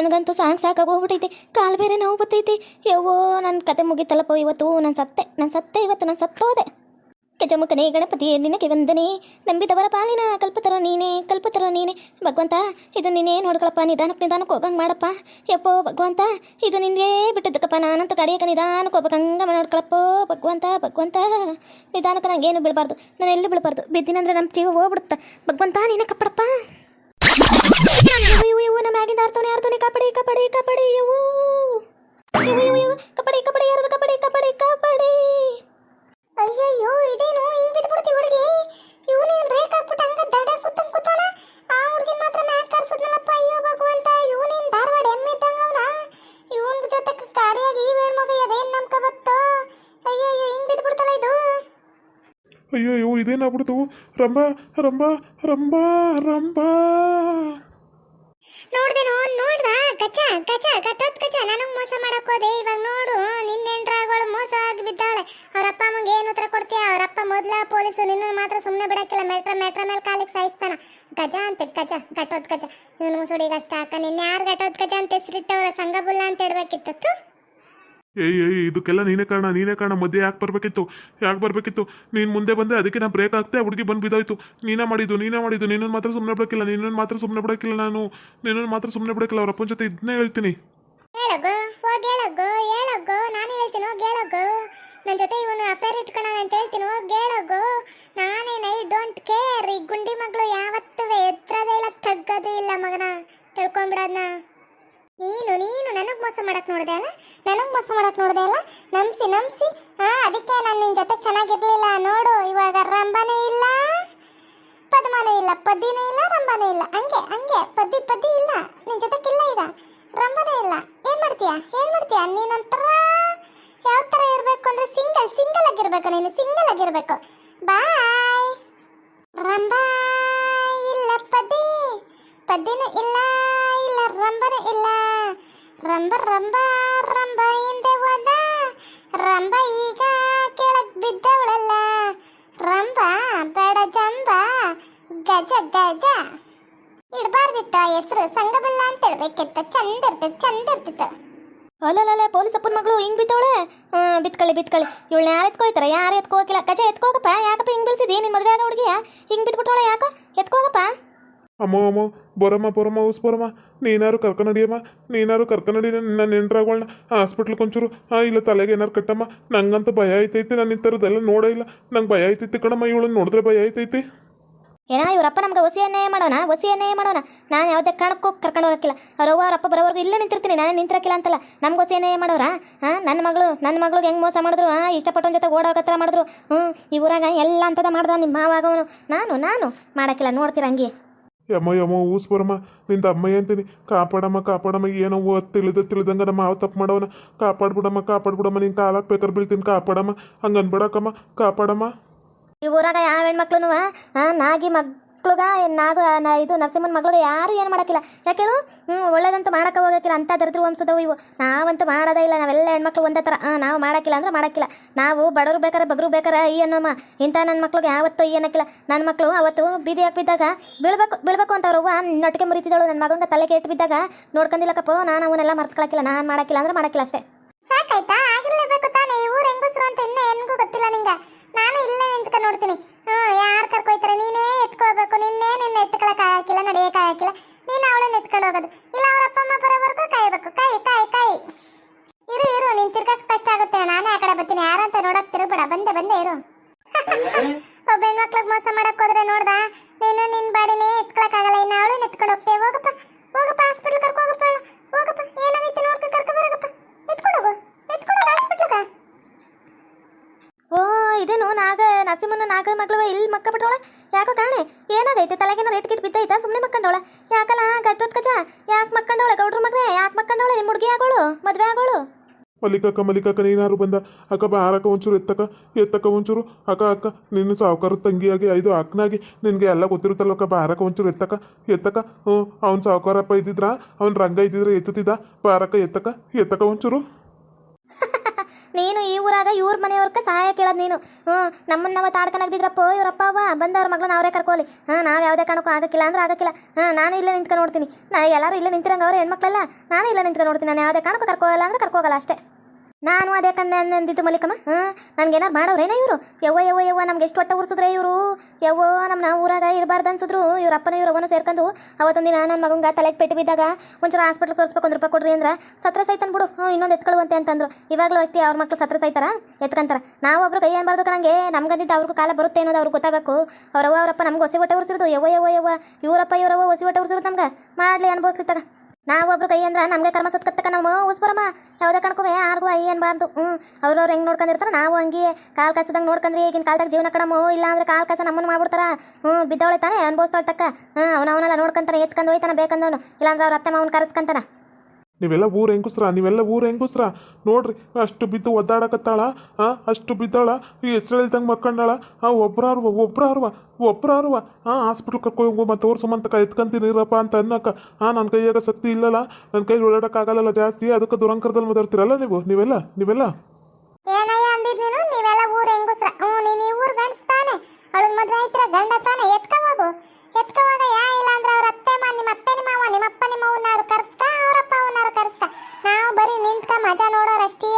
ನನಗಂತೂ ಸಾಂಗ್ ಸಾಕಾಗೋಗ್ಬಿಟ್ಟೈತೆ ಕಾಲು ಬೇರೆ ನೋವು ಬರ್ತೈತಿ. ಯವೋ ನನ್ನ ಕತೆ ಮುಗಿತಲ್ಲಪ್ಪ ಇವತ್ತು. ನಾನು ಸತ್ತೆ ನಾನು ಸತ್ತೆ ಇವತ್ತು ನಾನು ಸತ್ತೋದೆ. ಕೆಜಮುಖನೇ ಗಣಪತಿ ನಿನಗೆ ವಂದನೆ. ನಂಬಿದವರ ಪಾಲಿನ ಕಲ್ಪತರೋ ನೀನೇ ಕಲ್ಪತರೋ ನೀನೇ. ಭಗವಂತ, ಇದು ನೀನೇ ನೋಡ್ಕೊಳಪ್ಪ. ನಿಧಾನಕ್ಕೆ ನಿಧಾನಕ್ಕೆ ಹೋಗಂಗೆ ಮಾಡಪ್ಪ. ಯಪ್ಪೋ, ಭಗವಂತ, ಇದು ನಿನಗೆ ಬಿಟ್ಟದಕ್ಕಪ್ಪ ನಾನಂತೂ ಕಡೆಯಕ್ಕೆ ನಿಧಾನಕ್ಕೆ ಹೋಗ್ಬೇಕು. ಹಂಗೆ ನೋಡ್ಕೊಳಪ್ಪ, ಭಗವಂತ ಭಗವಂತ. ನಿಧಾನಕ್ಕೆ ನಂಗೆ ಏನು ಬೀಳಬಾರ್ದು. ನಾನು ಎಲ್ಲೂ ಬೀಳಬಾರ್ದು? ಬಿದ್ದಿನಂದ್ರೆ ನಮ್ಮ ಜೀವ ಹೋಗ್ಬಿಡುತ್ತೆ. ಭಗವಂತ ನೀನೇ ಕಪ್ಪಡಪ್ಪ. ಕಬಡ್ಡಿ ಕಬಡ್ಡಿ ಇವು ಕಬಡ್ಡಿ ಕಬಡ್ಡಿ ಯಾರು ಕಬಡ್ಡಿ ಕಬಡ್ಡಿ ಕಬಡ್ಡಿ. ಅಯ್ಯಯ್ಯೋ, ಇದೇನು? ಹಿಂಗ್ ಬಿದ್ಬಿಡ್ತಿ ಹುಡುಗಿ. ಇವನೇನು ಬ್ರೇಕ್ ಹಾಕ್ಬಿಟ್ಟು ಹಂಗ ದಡ ಕೂತಂಗ್ ಕೂತಾನ? ಆ ಹುಡುಗಿ ಮಾತ್ರ ಮ್ಯಾಕ್ ಕರ್ಸದ್ನಲ್ಲಪ್ಪ ಅಯ್ಯೋ ಭಗವಂತ. ಇವನೇನ್ ಧಾರವಾಡ ಎಮ್ಮೆ ಇದ್ದಂಗ ಅವನ? ಇವನ್ ಜೊತೆ ಕಾಡಿಯಾಗಿ ಈ ಮಗ ಅದೇನ್ ನಮ್ಕ ಬತ್ತೋ ಅಯ್ಯಯ್ಯೋ, ಹಿಂಗ್ ಬಿದ್ಬಿಡ್ತಲ್ಲ ಇದು? ಅಯ್ಯೋ ಅಯ್ಯೋ ಇದೇನಾಗ್ಬಿಡ್ತು ರಂಬಾ ರಂಬಾ ರಂಬಾ ರಂಬಾ ನೋಡ್ದೇನೋ ನೋಡ್ದ? ಕಚ ಕಚ ಕಟ್ಟೋದ್ ಕಚ ನನಗ್ ಮೋಸ ಮಾಡಕ್ ಹೋದೆ. ಇವಾಗ ನೋಡು ನಿನ್ನೆಂಟ್ರಾಗಳು ಮೋಸ ಆಗಿ ಬಿದ್ದಾಳೆ ಅವ್ರಪ್ಪ ಅಮ್ಮಂಗೆ ಏನು ಉತ್ತರ ಕೊಡ್ತೀಯ? ಅವರಪ್ಪ ಮೊದ್ಲ ಪೊಲೀಸು ನಿನ್ನ ಮಾತ್ರ ಸುಮ್ಮನೆ ಬಿಡಕ್ಕಿಲ್ಲ. ಮೆಟ್ರ ಮೆಟ್ರ ಮೇಲೆ ಕಾಲಿಗೆ ಸಾಯಿಸ್ತಾನ. ಗಜ ಅಂತ, ಗಜ ಕಟ್ಟೋದ್ ಗಜ. ಇವನು ಮುಸುಡಿಗೆ ಅಷ್ಟ ಹಾಕ. ನಿನ್ನೆ ಯಾರು ಗಟ್ಟೋದ್ ಗಜ ಅಂತ ಹೆಸರಿಟ್ಟವ್ರ? ಸಂಗಬುಲ್ಲ ಅಂತ ಇಡ್ಬೇಕಿತ್ತು ತು. ಏಯ್ ಏಯ್ ಇದಕ್ಕೆಲ್ಲ ನೀನೇ ಕಾರಣ ನೀನೇ ಕಾರಣ, ಮಧ್ಯೆ ಯಾಕೆ ಬರಬೇಕಿತ್ತು? ಯಾಕೆ ಬರಬೇಕಿತ್ತು? ನೀನು ಮುಂದೆ ಬಂದೆ, ಅದಕ್ಕೆ ನಾನು ಬ್ರೇಕ್ ಆಗ್ತೆ ಹುಡುಗಿ ಬಂದು ಬಿದ್ದೋಯ್ತು. ನೀನೇ ಮಾಡಿದ್ದು ನೀನೇ ಮಾಡಿದ್ದು, ನಿನ್ನನ್ನು ಮಾತ್ರ ಸುಮ್ಮನೆ ಬಿಡೋಕ್ಕಿಲ್ಲ, ನಿನ್ನನ್ನು ಮಾತ್ರ ಸುಮ್ಮನೆ ಬಿಡಕ್ಕಿಲ್ಲ ನಾನು. ನಿನ್ನನ್ನು ಮಾತ್ರ ಸುಮ್ಮನೆ ಬಿಡಕ್ಕಿಲ್ಲ, ಅವ್ರ ಅಪ್ಪನ ಜೊತೆ ಇದನ್ನೇ ಹೇಳ್ತೀನಿ. ನಾನು ನನ್ನ ಜೊತೆ ಇವನು ಅಫೇರ್ ಅಂತ ಹೇಳ್ತೀನಿ, ಹೋಗಿ ಹೇಳಗೋ. ನಾನೇನು ಐ ಡೋಂಟ್ ಕೇರ್ ಈ ಗುಂಡಿ ಮಗಳು ಯಾವತ್ತೂ ಎತ್ತರದೇ ಇಲ್ಲ, ತಗ್ಗೋದು ಇಲ್ಲ ಮಗನ. ತಿಳ್ಕೊಂಬಿಡೋದ್ನ ನೀನು ನೀನು ನನಗೆ ಮೋಸ ಮಾಡಕ್ ನೋಡಿದೆ ಅಲ್ಲ? ನನಗೆ ಮೋಸ ಮಾಡಕ್ ನೋಡಿದೆ ಅಲ್ಲ? ನಂಬಿಸಿ ನಂಬಿಸಿ? ಹಾ ಅದಕ್ಕೆ ನಾನು ನಿನ್ನ ಜೊತೆ ಚೆನ್ನಾಗಿರ್ಲಿಲ್ಲ. ನೋಡು, ಇವಾಗ ರಂಬನೇ ಇಲ್ಲ. ಪದ್ಮನೂ ಇಲ್ಲ, ಪದ್ದಿನೇ ಇಲ್ಲ ರಂಬನೂ ಇಲ್ಲ. ಹಂಗೆ ಹಂಗೆ. ಪದ್ದಿ ಪದ್ದಿ ಇಲ್ಲ. ನಿನ್ನ ಜೊತೆಗಿಲ್ಲ ಈಗ. ರಂಬನೇ ಇಲ್ಲ. ಏನ್ ಮಾಡ್ತೀಯಾ? ಏನ್ ಮಾಡ್ತೀಯಾ? ನೀನಂತರ ಯಾವ ತರ ಇರ್ಬೇಕು ಅಂದ್ರೆ ಸಿಂಗಲ್ ಸಿಂಗಲ್ ಆಗಿರ್ಬೇಕು ನೀನು. ಸಿಂಗಲ್ ಆಗಿರ್ಬೇಕು. ಬಾಯ್. ರಂಬಾ ಇಲ್ಲ, ಪದ್ದಿ ಪದ್ದಿನೂ ಇಲ್ಲ ಇಲ್ಲ, ರಂಬನೂ ಇಲ್ಲ. ರಂಬ ರಂಬ ರಂಬ ಹಿಂದೆ ಹೋದ. ರಂಬ ಈಗ ಕೆಳಗ್ ಬಿದ್ದವಳಲ್ಲ. ರಂಬ, ಬೇಡ ಜಂಬ, ಗಜ ಗಜ. ಇಡಬಾರ್ದಿತ್ತ ಹೆಸರು ಸಂಗಬಲ್ಲ ಅಂತ ಹೇಳ್ಬೇಕಿತ್ತ ಚಂದ ಇರ್ತಿತ್ತು ಚಂದ ಇರ್ತಿತ್ತು ಅಲ್ಲಲ್ಲ ಪೊಲೀಸ್ ಅಪ್ಪನ ಮಗಳು ಹಿಂಗ್ ಬಿತ್ತವಳೆ ಬಿತ್ಕೊಳ್ಳಿ ಬಿತ್ಕೊಳ್ಳಿ ಇವಳನ್ನ ಯಾರು ಎತ್ಕೋಯ್ತಾರ? ಯಾರು ಎತ್ಕೋಕಿಲ್ಲ ಕಜ ಎತ್ಕೋಗಪ್ಪ? ಯಾಕಪ್ಪ ಹಿಂಗ್ ಬೀಳ್ಸಿದಿ ನಿಮ್ಮ ಮದುವೆ ಆಗ ಹುಡುಗಿಯ? ಹಿಂಗ್ ಬಿದ್ಬಿಟ್ಟವಳೆ ಯಾಕೋ? ಎತ್ಕೋಗಪ್ಪ? ಅಮ್ಮ ಅಮ್ಮ, ಬರಮ್ಮ ಬರಮ್ಮ ಊಸ್ ಬರಮ್ಮ. ನೀನಾರು ಕರ್ಕೊಂಡಡಿಯಮ್ಮ ನೀನಾರು ಕರ್ಕೊಂಡಡಿ ನನ್ನ ನೆಂಟ್ರಾಗೋಣ ಹಾಸ್ಪಿಟ್ಲ್ ಕೊಂಚೂರು ಹಾಂ ಇಲ್ಲ ತಲೆಗೆ ಏನಾರು ಕಟ್ಟಮ್ಮ. ನಂಗಂತೂ ಭಯ ಆಯ್ತೈತಿ ನಾನು ಈ ಥರದ್ದೆಲ್ಲ ನೋಡೇ ಇಲ್ಲ. ನಂಗೆ ಭಯ ಆಯ್ತೈತಿ ಕಣಮ್ಮ ಇವಳು ನೋಡಿದ್ರೆ ಭಯ ಆಯ್ತೈತಿ ಏನೋ ಇವರಪ್ಪ ನಮ್ಗೆ ವಸಿಯನ್ನೇ ಮಾಡೋಣ ವಸಿಯನ್ನೇ ಮಾಡೋಣ. ನಾನು ಯಾವುದೇ ಕಾಣಕ್ಕೂ ಕರ್ಕೊಂಡು ಹೋಗಕ್ಕಿಲ್ಲ. ಅವ್ರವ್ವ, ಅವರಪ್ಪ ಬರೋವರೆಗೂ ಇಲ್ಲೇ ನಿಂತಿರ್ತೀನಿ, ನಾನು ನಿಂತಿರಕ್ಕಿಲ್ಲ ಅಂತಲ್ಲ. ನಮ್ಗೆ ವಸಿಯನ್ನೇ ಮಾಡೋರ? ಹಾಂ ನನ್ನ ಮಗಳು ನನ್ನ ಮಗಳಿಗೆ ಹೆಂಗೆ ಮೋಸ ಮಾಡಿದ್ರು? ಹಾಂ ಇಷ್ಟಪಟ್ಟವನ ಜೊತೆ ಓಡೋಕತ್ತರ ಮಾಡಿದ್ರು? ಹ್ಞೂ ಈ ಊರಾಗ ಎಲ್ಲ ಅಂತದ ಮಾಡ್ದ ನಿಮ್ಮ ಮಾವಾಗವನು ನಾನು ನಾನು ಮಾಡೋಕ್ಕಿಲ್ಲ, ನೋಡ್ತೀರ ಹಂಗೆ. ಯಮ್ಮ ಯಮ್ಮ ಊಸ್ ಬರಮ್ಮ. ನಿಂದ ಅಮ್ಮಯ್ಯ ಅಂತೀನಿ ಕಾಪಾಡಮ್ಮ ಕಾಪಾಡಮ್ಮ. ಏನೋ ತಿಳಿದ ತಿಳಿದಂಗ ನಮ್ಮ ಮಾವ ತಪ್ಪು ಮಾಡವನ. ಕಾಪಾಡ್ಬಿಡಮ್ಮ ಕಾಪಾಡ್ಬಿಡಮ್ಮ. ನಿನ್ ಕಾಲಕ್ಕೆ ಬೇಕಾದ್ರೆ ಬೀಳ್ತೀನಿ, ಕಾಪಾಡಮ್ಮ. ಹಂಗೆ ಅನ್ಬೇಡಕ್ಕಮ್ಮ ಕಾಪಾಡಮ್ಮ. ಈ ಊರಾಗ ಯಾವ ಹೆಣ್ಮಕ್ಳು ನಾಗಿ ಮಕ್ಳುಗ ನಾಗ, ನಾ ಇದು ನರಸಿಂಹನ ಮಗಳಿಗೆ ಯಾರು ಏನು ಮಾಡಕ್ಕಿಲ್ಲ. ಯಾಕೆ ಹೇಳು? ಹ್ಞೂ ಒಳ್ಳೇದಂತೂ ಮಾಡೋಕೆ ಹೋಗಕ್ಕಿಲ್ಲ. ಅಂತ ದರಿದ್ರ ವಂಶದವು ಇವು. ನಾವಂತೂ ಮಾಡೋದೇ ಇಲ್ಲ. ನಾವೆಲ್ಲ ಹೆಣ್ಮಕ್ಳು ಒಂದೇ ಥರ. ನಾವು ಮಾಡೋಕ್ಕಿಲ್ಲ ಅಂದ್ರೆ ಮಾಡೋಕ್ಕಿಲ್ಲ. ನಾವು ಬಡವ್ರು ಬೇಕಾರೆ ಬಗ್ರು ಬೇಕಾರೆ ಈ ಅನ್ನೋಮ್ಮ ಇಂಥ ನನ್ನ ಮಕ್ಳಿಗೆ ಯಾವತ್ತೂ ಈ ನನ್ನ ಮಕ್ಕಳು ಅವತ್ತು ಬೀದಿ ಹಾಕ್ಬಿದ್ದಾಗ ಬೀಳ್ಬೇಕು ಬೀಳ್ಬೇಕು ಅಂತ ಅವ್ರವ್ವ ನೊಟ್ಟಿಗೆ ಮುರಿತಿದ್ದಳು. ನನ್ನ ಮಗಂಗೆ ತಲೆ ಕೆಟ್ಟು ಬಿದ್ದಾಗ ನೋಡ್ಕೊಂಡಿಲ್ಲಕ್ಕಪ್ಪ ನಾನು ಅವನ್ನೆಲ್ಲ ಮರ್ತ್ಕೊಳಕ್ಕಿಲ್ಲ. ನಾನು ಮಾಡೋಕ್ಕಿಲ್ಲ ಅಂದ್ರೆ ಮಾಡೋಕ್ಕಿಲ್ಲ ಅಷ್ಟೇ ಸಾಕಾಯ್ತಾ ಆಗಿರ್ಲೇಬೇಕು ತಾನೇ ಈ ಊರು ಹೆಂಗಸ್ರು ಅಂತ ಇನ್ನೂ ಹೆಣ್ಗೂ ಗೊತ್ತಿಲ್ಲ ನಿಂಗೆ ನಾನು ಇಲ್ಲೇ ನಿಂತ್ಕ ನೋಡ್ತೀನಿ ಹ್ಞೂ ಯಾರು ಕರ್ಕೊಯ್ತಾರೆ ನೀನೇ ಎತ್ಕೋಬೇಕು ನಿನ್ನೆ ನಿನ್ನ ಎತ್ಕೊಳಕ್ ಹಾಕಿಲ್ಲ ನಡೆಯಕ್ ಹಾಕಿಲ್ಲ ನೀನು ಅವಳನ್ನ ಎತ್ಕೊಂಡು ಹೋಗೋದು ಇಲ್ಲ ಅವ್ರ ಅಪ್ಪ ಅಮ್ಮ ಬರೋವರೆಗೂ ಕಾಯ್ಬೇಕು ಕಾಯಿ ಕಾಯಿ ಕಾಯಿ ಇರು ಇರು ನೀನ್ ತಿರ್ಗಕ್ ಕಷ್ಟ ಆಗುತ್ತೆ ನಾನೇ ಆ ಕಡೆ ಬರ್ತೀನಿ ಯಾರಂತ ನೋಡಕ್ ಬಂದೆ ಬಂದೆ ಇರು. ಒಬ್ಬ ಮೋಸ ಮಾಡಕ್ ಹೋದ್ರೆ ನೋಡ್ದ? ನೀನು ನಿನ್ ಬಾಡಿನೇ ಎತ್ಕೊಳಕ್ ಆಗಲ್ಲ ಇನ್ನು ಅವಳು ಎತ್ಕೊಂಡು ಹೋಗ್ತೇವೆ ಹೋಗಪ್ಪ ಹೋಗಪ್ಪ ಹಾಸ್ಪಿಟಲ್ ಕರ್ಕೊ ಹೋಗಪ್ಪ. ಹೋಗಪ್ಪ, ಏನಾಗೈತೆ ನೋಡ್ಕೊ, ಕರ್ಕೊ ಬರಗಪ್ಪ. ಎತ್ಕೊಂಡು ಹೋಗು ಎತ್ಕೊಂಡು ಹೋಗು ಓ ಇದೇನು ನಾಗ ನಸಿಮನ್ನ ನಾಗ ಮಗಳು ಇಲ್ಲಿ ಮಕ್ಕ ಬಿಟ್ಟವಳ ಯಾಕೋ ಕಾಣೆ? ಏನಾಗೈತೆ? ತಲೆಗೇನ ರೇಟ್ ಗಿಟ್ ಬಿದ್ದೈತಾ? ಸುಮ್ಮನೆ ಮಕ್ಕಂಡವಳ? ಯಾಕಲ್ಲ ಗಟ್ಟೋದ್ ಕಜ ಯಾಕೆ ಮಕ್ಕಂಡವಳ? ಗೌಡ್ರ ಮಗನೇ? ಯಾಕೆ ಮಕ್ಕಂಡವಳ? ನಿಮ್ಮ ಹುಡುಗಿ ಆಗೋಳು? ಮದುವೆ ಆಗೋಳು? ಮಲ್ಲಿಕಕ್ಕ ಮಲ್ಲಿಕಕ್ಕ, ನೀನಾರು ಬಂದ. ಅಕ್ಕ ಬಾರಕ್ಕ ಒಂಚೂರು ಎತ್ತಕ ಎತ್ತಕ ಒಂಚೂರು. ಅಕ್ಕ ಅಕ್ಕ, ನಿನ್ನ ಸಾವುಕಾರ ತಂಗಿಯಾಗಿ, ಐದು ಅಕ್ಕನಾಗಿ ನಿನಗೆ ಎಲ್ಲ ಗೊತ್ತಿರುತ್ತಲ್ವಕ್ಕ ಬಾರಕ್ಕ ಒಂಚೂರು ಎತ್ತಕ ಎತ್ತಕ ಹ್ಞೂ ಅವ್ನು ಸಾವುಕಾರಪ್ಪ ಇದ್ದಿದ್ರ? ಅವ್ನು ರಂಗ ಇದ್ದಿದ್ರೆ ಎತ್ತುತ್ತಿದ್ದ? ಬಾರಕ್ಕ ಎತ್ತಕ ಎತ್ತಕ ಒಂಚೂರು. ನೀನು ಈ ಊರಾಗ ಇವ್ರ ಮನೆಯವ್ರಕ್ಕೆ ಸಹಾಯ ಕೇಳೋದು ನೀನು. ಹ್ಞೂ ನಮ್ಮನ್ನ ನಾವು ತಾಡ್ಕೊಂಡಾಗ್ದಿದ್ರಪ್ಪ ಇವ್ರಪ್ಪ ಅವ ಬಂದವ್ರ ಮಗಳನ್ನ ಅವರೇ ಕರ್ಕೋಲಿ ಹಾಂ ನಾವು ಯಾವುದೇ ಕಾರಣಕ್ಕೂ ಆಗಕ್ಕಿಲ್ಲ ಅಂದ್ರೆ ಆಗಕ್ಕಿಲ್ಲ. ಹಾಂ ನಾನು ಇಲ್ಲೇ ನಿಂತ್ಕೊಂಡು ನೋಡ್ತೀನಿ. ನಾ ಎಲ್ಲರೂ ಇಲ್ಲೇ ನಿಂತಿರಂಗ ಅವ್ರ ಹೆಣ್ಮಕ್ಳಲ್ಲ, ನಾನು ಇಲ್ಲೇ ನಿಂತ್ಕೊಂಡು ನೋಡ್ತೀನಿ. ನಾನು ಯಾವುದೇ ಕಾರಣಕ್ಕೂ ಕರ್ಕೋಲ್ಲ ಅಂದ್ರೆ ಕರ್ಕೋಗಲ್ಲ ಅಷ್ಟೇ. ನಾನು ಅದೇ ಕಂದ ಅಂದಿದ್ದು ಮಲ್ಲಿಕಮ್ಮ. ಹಾಂ ನನಗೇನಾರು ಮಾಡೋರೇನ ಇವರು? ಯವ್ವ ಯವ್ವ ಯವ್ವ, ನಮ್ಗೆ ಎಷ್ಟು ಹೊಟ್ಟೆ ಉರ್ಸಿದ್ರೆ ಇವರು? ಯವ್ವ ನಮ್ಮ ನಾವು ಊರಾಗ ಇರಬಾರ್ದು ಅನ್ಸಿದ್ರು. ಇವ್ರ ಅಪ್ಪನ ಇವ್ರವನು ಸೇರ್ಕೊಂಡು ಅವತ್ತೊಂದಿನ ದಿನ ನನ್ನ ಮಗಂಗೆ ತಲೆಗೆ ಪೆಟ್ಟು ಬಿದ್ದಾಗ ಒಂಚೂರು ಹಾಸ್ಪಿಟ್ಲ್ ತೋರಿಸ್ಬೇಕು ಒಂದು ರೂಪಾಯಿ ಕೊಡ್ರಿ ಅಂದ್ರೆ ಸತ್ರ ಸೈತನ್ ಬಿಡು ಹ್ಞೂ ಇನ್ನೊಂದು ಎತ್ಕೊಳ್ಳುವಂತೆ ಅಂತಂದ್ರು. ಇವಾಗಲೂ ಅಷ್ಟೇ ಅವ್ರ ಮಕ್ಳು ಸತ್ರ ಸೈತಾರ ಎತ್ಕೊಂತಾರ? ನಾವು ಒಬ್ರು ಕೈ ಅನ್ಬಾರ್ದು ಕಣಂಗೆ? ನಮ್ಗಂದಿದ್ದು ಅವ್ರಿಗೂ ಕಾಲ ಬರುತ್ತೆ ಅನ್ನೋದು ಅವ್ರಿಗೆ ಗೊತ್ತಾಗಬೇಕು. ಅವ್ರವ್ವ, ಅವರಪ್ಪ ನಮ್ಗೆ ಹೊಸಿ ಹೊಟ್ಟೆ ಉರ್ಸಿರೋದು. ಯವ್ವ ಯವ್ವ ಯವ್ವ, ಇವರಪ್ಪ, ಇವರವ್ವ ಹೊಸಿ ಹೊಟ್ಟೆ ಉರ್ಸಿರೋದು ನಮ್ಗೆ. ಮಾಡಲಿ ಅನ್ಭವಿಸ್ಲಿತ್ತಾಗ ನಾವೊಬ್ರು ಕೈ ಅಂದ್ರೆ ನಮಗೆ ಕರ್ಮ ಸುತ್ತಕ್ಕ ನಾವು ಉಸ್ಬರಮ್ಮ ಯಾವುದೇ ಕಣ್ಕೋವೆ ಯಾರಿಗೂ ಐ ಅನ್ಬಾರ್ದು. ಹ್ಞೂ ಅವ್ರವ್ರು ಹೆಂಗೆ ನೋಡ್ಕೊಂಡಿರ್ತಾರೆ ನಾವು ಹಂಗೆ ಕಾಲು ಕಸದಂಗೆ ನೋಡ್ಕೊಂಡ್ರಿ ಈಗಿನ ಕಾಲದಾಗ ಜೀವನ ಕಡಮು ಇಲ್ಲ ಅಂದ್ರೆ ಕಾಲು ಕಸ ನಮ್ಮನ್ನು ಮಾಡ್ಬಿಡ್ತಾರೆ. ಹ್ಞೂ ಬಿದ್ದವಳೆ ತಾನೇ, ಅನ್ಭವಿಸ್ತಾಳೆ ತಕ್ಕ. ಹ್ಞೂ ಅವನವನೆಲ್ಲ ನೋಡ್ಕೊಂತಾನೆ ಎತ್ಕೊಂಡು ಹೋಯ್ತಾನೆ, ಬೇಕಂದವನು. ಇಲ್ಲಾಂದ್ರೆ ಅವ್ರ ಅತ್ತೆ ಮಾವನ ಕರೆಸ್ಕೊಂತಾನ. ನೀವೆಲ್ಲ ಊರು ಹೆಂಗುಸ್ರ, ನೀವೆಲ್ಲ ಊರು ಹೆಂಗುಸ್ರ? ನೋಡ್ರಿ, ಅಷ್ಟು ಬಿದ್ದು ಒದ್ದಾಡಕತ್ತಾಳ, ಆ, ಅಷ್ಟು ಬಿದ್ದಾಳ, ಈ ಹೇಳ್ದಂಗೆ ಮಕ್ಕಂಡಾಳ, ಆ ಒಬ್ರಾರ್ವ ಒಬ್ರಾರ್ವ ಒಬ್ರಾರ್ವ ಆ ಹಾಸ್ಪಿಟ್ಲ್ ಕರ್ಕೊ ಹೋಗು ಮತ್ತೆ ತೋರ್ಸಮಂತಕ ಎತ್ಕೊಂತೀನಿ ಇರಪ್ಪ ಅಂತ ಅನ್ನಕ್ಕ ಆ ನನ್ನ ಕೈಯಾಗ ಶಕ್ತಿ ಇಲ್ಲಲ್ಲ ನನ್ನ ಕೈ ಓಡಾಡಕ್ಕಾಗಲ್ಲ ಜಾಸ್ತಿ, ಅದಕ್ಕೆ ದುರಂಕರದಲ್ಲಿ ಮಾತಾಡ್ತೀರಲ್ಲ ನೀವು, ನೀವೆಲ್ಲ ನೀವೆಲ್ಲ? ಏನಯ್ಯ ನೀನು? ನೀವೆಲ್ಲ ಊರ್ ಹೆಂಗುಸ್ರ, ಹ್ಞೂ, ನೀನ್ ಈ ಊರ್ ಗಂಡ್ಸ್ ತಾನೆ ಅವಳಗ್ ಮದ್ವೆ ಆಯ್ತಿರ, ಗಂಡ ತಾನೆ ಎತ್ಕ ಹೋಗು ಎತ್ಕ ಹೋಗ ಯಾ ಇಲ್ಲ ಅಂದ್ರೆ ಅವ್ರ ಅತ್ತೆ ಮಾ ನಿಮ್ಮ ಅತ್ತೆ ನಿಮ್ಮ ಅವ್ವ ನಿಮ್ಮ ಅಪ್ಪ ನಿಮ್ಮ ಅವ್ವನಾರು ಕರ್ಸ್ಕ ಅವರಪ್ಪ ಅವನಾರು ಕರ್ಸ್ಕ ನಾವು ಬರೀ ನಿಂತ್ಕ ಮಜಾ ನೋಡೋರ್ ಅಷ್ಟೇ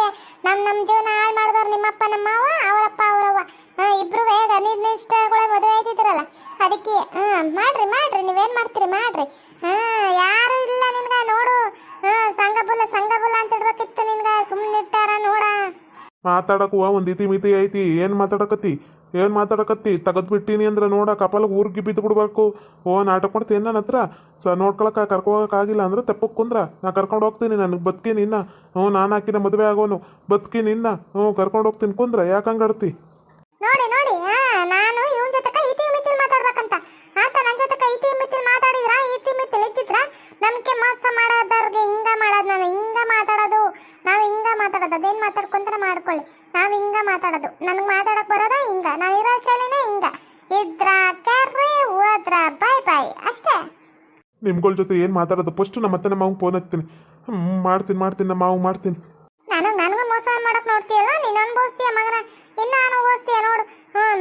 ನಮ್ ನಮ್ ಜೀವನ ಹಾಳು ಮಾಡಿದವ್ರು ನಿಮ್ಮಪ್ಪ ನಮ್ಮ ಅವ್ವ ಅವರಪ್ಪ ಅವರವ್ವ ಹಾ ಇಬ್ರು ಬೇಗ ನಿಷ್ಠಗಳೇ ಮದುವೆ ಆಯ್ತಿದ್ರಲ್ಲ ಅದಕ್ಕೆ ಹ್ಮ್ ಮಾಡ್ರಿ ಮಾಡ್ರಿ ನೀವೇನ್ ಮಾಡ್ತೀರಿ ಮಾಡ್ರಿ ಹ್ಮ್ ಯಾರು ಇಲ್ಲ ನಿನ್ಗ ನೋಡು ಹ್ಮ್ ಸಂಗಬುಲ್ಲ ಸಂಗಬುಲ್ಲ ಅಂತ ಇಡ್ಬೇಕಿತ್ತು ನಿನ್ಗ ಸುಮ್ಮನೆ ಇಟ್ಟಾರ ನೋಡ ಮಾತಾಡಕ್ಕೂ ಒಂದು ಇತಿ ಮಿತಿ ಐತಿ. ಏನು ಮಾತಾಡಕತ್ತಿ? ಏನು ಮಾತಾಡಕತ್ತಿ? ತೆಗೆದ್ಬಿಟ್ಟಿನಿ ಅಂದ್ರೆ ನೋಡ, ಕಪಾಲ ಊರ್ಗಿ ಬಿದ್ದು ಬಿಡ್ಬೇಕು. ಓ, ನಾಟಕ ಮಾಡ್ತೀನಿ ನನ್ನ ಹತ್ರ ಸ ನೋಡ್ಕೊಳಕ್ಕೆ ಕರ್ಕೋಕ್ಕಾಗಿಲ್ಲ ಅಂದ್ರೆ ತೆಪ್ಪಕ್ಕೆ ಕುಂದ್ರ. ನಾ ಕರ್ಕೊಂಡು ಹೋಗ್ತೀನಿ, ನನಗೆ ಬದುಕಿ ನಿನ್ನ. ಹ್ಞೂ, ನಾನು ಹಾಕಿನ ಮದುವೆ ಆಗೋನು. ಬದುಕಿ ನಿನ್ನ. ಹ್ಞೂ, ಕರ್ಕೊಂಡು ಹೋಗ್ತೀನಿ ಕುಂದ್ರ. ಯಾಕೆ ಹಂಗಾಡ್ತಿ ನೋಡಿ ನೋಡಿ ಹಾ ನಾನು ಇವನ್ ಜೊತೆ ಇತಿ ಮಿತಿಲ್ ಮಾತಾಡ್ಬೇಕಂತ ಆತ ನನ್ ಜೊತೆ ಇತಿ ಮಿತಿಲ್ ಮಾತಾಡಿದ್ರ ಇತಿ ಮಿತಿಲ್ ಇತ್ತಿದ್ರ ನಮ್ಗೆ ಮೋಸ ಮಾಡೋದವ್ರಿಗೆ ಹಿಂಗ ಮಾಡೋದು ನಾನು ಹಿಂಗ ಮಾತಾಡೋದು ನಾವ್ ಹಿಂಗ ಮಾತಾಡೋದು ಅದೇನ್ ಮಾತಾಡ್ಕೊಂತಾನೆ ಮಾಡ್ಕೊಳ್ಳಿ ನಾವ್ ಹಿಂಗ ಮಾತಾಡೋದು ನನ್ಗ್ ಮಾತಾಡಕ್ ಬರೋದ ಹಿಂಗ? ನಾನು ಇರೋ ಶೈಲಿನೇ ಹಿಂಗ. ಇದ್ರ ಕರ್ರಿ ಹೋದ್ರ ಬಾಯ್ ಬಾಯ್ ಅಷ್ಟೇ. ನಿಮ್ಗಳ ಜೊತೆ ಏನು ಮಾತಾಡೋದು? ಫಸ್ಟ್ ನಮ್ಮ ಅತ್ತೆ ನಮ್ಮ ಫೋನ್ ಹಚ್ತೀನಿ. ಮಾಡ್ತೀನಿ ಮಾಡ್ತೀನಿ ನಮ್ಮ ಮಾವು ಮಾಡ್ತೀನಿ. ನಾನು ನನಗೂ ಮೋಸ ಮಾಡಕ್ ನೋಡ್ತೀಯಲ್ಲ? ನೀನ್ ಅನ್ಭವಿಸ್ತೀಯ ಮಗನ? ಇನ್ನ ಅನುಭವಿಸ್ತೀಯ ನೋಡು.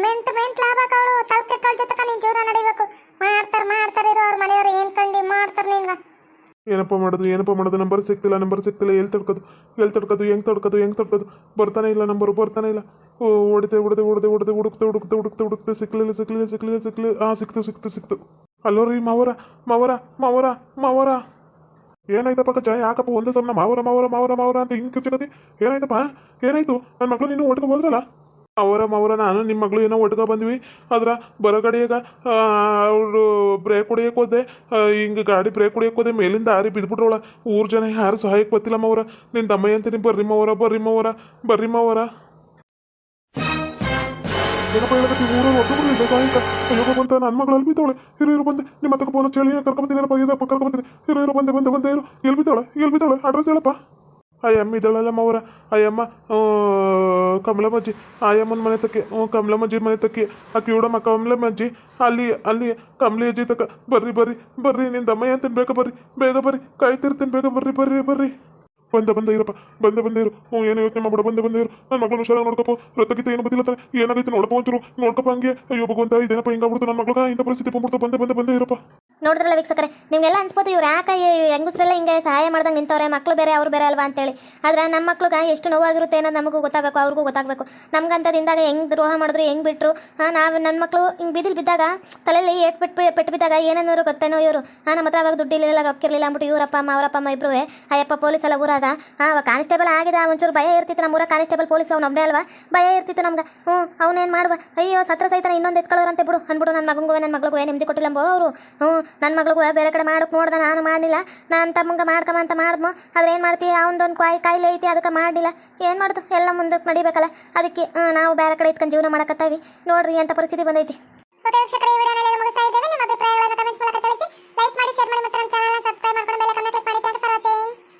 ಮೆಂಟ್ ಮೆಂಟ್ ಲಾಭ ಅವಳು ತಲೆ ಕೆಟ್ಟವಳ ಜೊತೆ ನಿನ್ ಜೀವನ ನಡಿಬೇಕು ಮಾಡ್ತಾರ ಮಾಡ್ತಾರ ಇರೋ ಅವ್ರ ಮನೆಯವ್ರು ಏನ್ ಕಂಡಿ ಮಾಡ್ತಾರ ನಿನ್ಗ ಏನಪ್ಪ ಮಾಡೋದು ಏನಪ್ಪ ಮಾಡೋದು, ನಂಬರ್ ಸಿಗ್ತಿಲ್ಲ ನಂಬರ್ ಸಿಗ್ತಿಲ್ಲ, ಎಲ್ಲಿ ತಡ್ಕೋದು ಎಲ್ಲಿ ತಡ್ಕೋದು, ಹೆಂಗೆ ತಡ್ಕೋದು ಹೆಂಗೆ ತಡ್ಕೋದು, ಬರ್ತಾನೆ ಇಲ್ಲ, ನಂಬರ್ ಬರ್ತಾನೆ ಇಲ್ಲ. ಓ ಹೊಡಿತೆ ಹೊಡೆದೆ ಹೊಡೆದೆ ಹೊಡೆದೆ ಹುಡುಕ್ತೆ ಹುಡುಕ್ತೆ ಹುಡುಕ್ತೆ ಹುಡುಕ್ತೆ ಸಿಕ್ಕಲಿಲ್ಲ ಸಿಕ್ಕಲಿಲ್ಲ ಸಿಕ್ಕಲಿಲ್ಲ ಸಿಕ್ಕಲಿಲ್ಲ ಹಾಂ ಸಿಕ್ತು ಸಿಕ್ತು ಸಿಕ್ತು. ಅಲ್ಲೋ ರೀ ಮಾವರ ಮಾವರ ಮಾವರ ಮಾವರ. ಏನಾಯ್ತಪ್ಪ ಕಚ್ಚ, ಯಾಕಪ್ಪ ಒಂದೇ ಸಲ ಮಾವರ ಮಾವರ ಮಾವರ ಮಾವರ ಅಂತ ಹಿಂಗೆ ಕಿರ್ಚಿಡತಿ ಏನಾಯ್ತಪ್ಪ ಏನಾಯ್ತು? ನನ್ನ ಮಕ್ಕಳು ನೀನು ಒಟ್ಟಿಗೆ ಹೋದ್ರಲ್ಲ? ಅವರ ಮಾವರ ನಾನು ನಿಮ್ಮ ಮಗಳು ಏನೋ ಒಟ್ಕೊ ಬಂದ್ವಿ. ಅದ್ರ ಬರಗಡಿಯಾಗ ಅವರು ಬ್ರೇಕ್ ಹೊಡಿಯಕ್ಕೆ ಹೋದೆ. ಹಿಂಗೆ ಗಾಡಿ ಬ್ರೇಕ್ ಹೊಡಿಯಕ್ಕೆ ಹೋದೆ. ಮೇಲಿಂದ ಹಾರಿ ಬಿದ್ಬಿಟ್ರವಳ. ಊರು ಜನ ಯಾರು ಸಹಾಯಕ್ಕೆ ಗೊತ್ತಿಲ್ಲ ಮಾವರ. ನಿನ್ನ ತಮ್ಮಯ್ಯ ಅಂತೀನಿ ಬರ್ರಿ ಮಾವರ ಬರ್ರಿ ಮಾವರ ಬರ್ರಿ ಮಾವರ. ಏನಪ್ಪ ಹೇಳಕತ್ತಿ? ಊರಲ್ಲಿ ಒಬ್ಬೊಬ್ರು ಇಲ್ಲ ಸಾಯಂಕ ಅಯ್ಯೋ ಬಂತ ನನ್ನ ಮಗಳು ಅಲ್ಲಿ ಬಿದ್ದಾವಳೆ? ಹಿರು ಇರು, ಬಂದೆ. ನಿಮ್ಮ ಹತ್ತಕ್ಕೆ ಫೋನ್ ಚಳಿ ಕರ್ಕೊಂಬತ್ತೀನಪ್ಪ ಇದಪ್ಪ ಕರ್ಕೊಂಬತ್ತೀನಿ ಇರು ಇರು ಬಂದೆ ಬಂದೆ ಬಂದೆ, ಇರು. ಎಲ್ಲಿ ಬಿದ್ದವಳೆ? ಎಲ್ಲಿ ಬಿದ್ದವಳೆ? ಅಡ್ರೆಸ್ ಹೇಳಪ್ಪ. ಅಯ್ಯಮ್ಮ ಇದ್ದಾಳಲ್ಲ ಮವರ. ಅಯ್ಯಮ್ಮ ಕಮಲಮ್ಮಜ್ಜಿ ಆಯಮ್ಮನ ಮನೆ ತಕ್ಕೆ, ಹ್ಞೂ ಕಮಲಮ್ಮಜ್ಜಿ ಮನೆ ತಕ್ಕೆ ಆಕಿ ಉಡಮ್ಮ ಕಮಲಮ್ಮಜ್ಜಿ ಅಲ್ಲಿ ಅಲ್ಲಿ ಕಮಲಿ ಅಜ್ಜಿ ತಕ್ಕ, ಬರ್ರಿ ಬರ್ರಿ ಬರ್ರಿ, ನಿನ್ನ ದಮ್ಮಯ್ಯ ಅಂತೀನಿ ಬೇಗ ಬರ್ರಿ ಬೇಗ ಬರ್ರಿ ಕಾಯ್ತಿರ್ತೀನಿ ಬೇಗ ಬರ್ರಿ ಬರ್ರಿ ಬರ್ರಿ. ಬಂದ ಬಂದ, ಇರಪ್ಪ, ಬಂದ ಬಂದ, ಇರು. ಹ್ಞೂ, ಏನು ಯೋಚನೆ ಮಾಡ್ಬಿಡ, ಬಂದ ಬಂದ, ಇರು. ನನ್ನ ಮಗಳು ಹುಷಾರಾಗಿ ನೋಡ್ಕಪ್ಪ ರಕ್ತಗಿತ್ತ ಏನು ಗೊತ್ತಿಲ್ಲ ತಾನೆ ಏನಾಗೈತೆ ನೋಡಪ್ಪ ಒಂಚೂರು? ನೋಡ್ಕಪ್ಪ ಹಂಗೆ. ಅಯ್ಯೋ ಭಗವಂತ, ಇದೇನಪ್ಪ ಹಿಂಗಾಗ್ಬಿಡ್ತು? ನನ್ನ ಮಗಳಿಗೆ ಇಂಥ ಪರಿಸ್ಥಿತಿ ಬಂದ್ಬಿಡ್ತು. ಬಂದೆ ಬಂದೆ, ಬಂದೇ, ಇರಪ್ಪ. ನೋಡಿದ್ರಲ್ಲ ವೀಕ್ಷಕರೆ, ನಿಮಗೆಲ್ಲ ಅನ್ಸ್ಬೋದು ಇವ್ರು ಯಾಕೆ ಹೆಂಗಸ್ರೆಲ್ಲ ಹಿಂಗೆ ಸಹಾಯ ಮಾಡ್ದಂಗೆ ನಿಂತವ್ರೆ ಮಕ್ಕಳು ಬೇರೆ ಅವ್ರು ಬೇರೆ ಅಲ್ವಾ ಅಂತೇಳಿ. ಆದ್ರೆ ನಮ್ಮ ಮಕ್ಳಿಗೆ ಎಷ್ಟು ನೋವಾಗಿರುತ್ತೆ ಅನ್ನೋದು ನಮಗೂ ಗೊತ್ತಾಗಬೇಕು, ಅವ್ರಿಗೂ ಗೊತ್ತಾಗಬೇಕು. ನಮ್ಗಂತದಿಂದಾಗ ಹೆಂಗೆ ದ್ರೋಹ ಮಾಡಿದ್ರು, ಹೆಂಗೆ ಬಿಟ್ಟರು ಹಾಂ, ನಾವು ನನ್ನ ಮಕ್ಕಳು ಹಿಂಗೆ ಬಿದ್ದಿಲ್ ಬಿದ್ದಾಗ, ತಲೆಯಲ್ಲಿ ಏಟ್ ಬಿಟ್ಟು ಪೆಟ್ಟು ಬಿದ್ದಾಗ ಏನೇನಾದ್ರು ಗೊತ್ತೇನೋ ಇವರು. ಹಾಂ, ನಮ್ಮ ಹತ್ರ ಅವಾಗ ದುಡ್ಡಿಲ್ಲ ಇರಲಿಲ್ಲ, ರೊಕ್ಕ ಇರಲಿಲ್ಲ ಅಂದ್ಬಿಟ್ಟು ಇವರಪ್ಪ ಅಮ್ಮ ಅವರಪ್ಪ ಅಮ್ಮ ಇಬ್ಬರು ಅಯ್ಯಪ್ಪ, ಪೊಲೀಸ್ ಎಲ್ಲ ಊರಾಗ, ಹಾಂ ಕಾನ್ಸ್ಟೇಬಲ್ ಆಗಿದೆ, ಒಂಚೂರು ಭಯ ಇರ್ತಿತ್ತು ನಮ್ಮ ಊರ ಕಾನ್ಸ್ಟೇಬಲ್ ಪೊಲೀಸ್ ಅವ್ನು ಒಬ್ಬನೇ ಅಲ್ವಾ? ಭಯ ಇರ್ತಿತ್ತು ನಮ್ಗೆ. ಹ್ಞೂ, ಅವನೇನು ಮಾಡುವ? ಅಯ್ಯೋ, ಸತ್ರ ಸಹಿತ ಇನ್ನೊಂದು ಎತ್ಕೊಳ್ಳೋರಂತೆ ಬಿಡು, ಅಂದ್ಬಿಡು ನನ್ನ ಮಗಂಗೂ ನನ್ನ ಮಗಳಿಗೂ ನೆಮ್ಮದಿ ಕೊಟ್ಟಿಲ್ಲಂಬೋ ಅವರು. ಹ್ಞೂ ನನ್ನ ಮಗಳಿಗೂ ಬೇರೆ ಕಡೆ ಮಾಡೋಕೆ ನೋಡ್ದೆ, ನಾನು ಮಾಡಲಿಲ್ಲ. ನಾನು ತಮ್ಮಂಗೆ ಮಾಡ್ಕಮ್ಮ ಅಂತ ಮಾಡಿದ್ಮು. ಆದ್ರೆ ಏನು ಮಾಡ್ತೀವಿ ಅವನದೊಂದು ಕಾಯಿ, ಕಾಯಿಲೆ ಐತಿ, ಅದಕ್ಕೆ ಮಾಡಲಿಲ್ಲ. ಏನು ಮಾಡೋದು? ಎಲ್ಲ ಮುಂದಕ್ಕೆ ನಡಿಬೇಕಲ್ಲ. ಅದಕ್ಕೆ ನಾವು ಬೇರೆ ಕಡೆ ಇತ್ಕೊಂಡು ಜೀವನ ಮಾಡಕತ್ತಾವಿ. ನೋಡ್ರಿ ಅಂತ ಪರಿಸ್ಥಿತಿ ಬಂದೈತಿ. ಲೈಕ್ ಮಾಡಿ ಶೇರ್ ಮಾಡಿ ಮತ್ತೆ ನಮ್ಮ ಚಾನಲ್ ಸಬ್ಸ್ಕ್ರೈಬ್ ಮಾಡ್ಕೊಂಡು ಬೆಲ್ ಐಕಾನ್ ಕ್ಲಿಕ್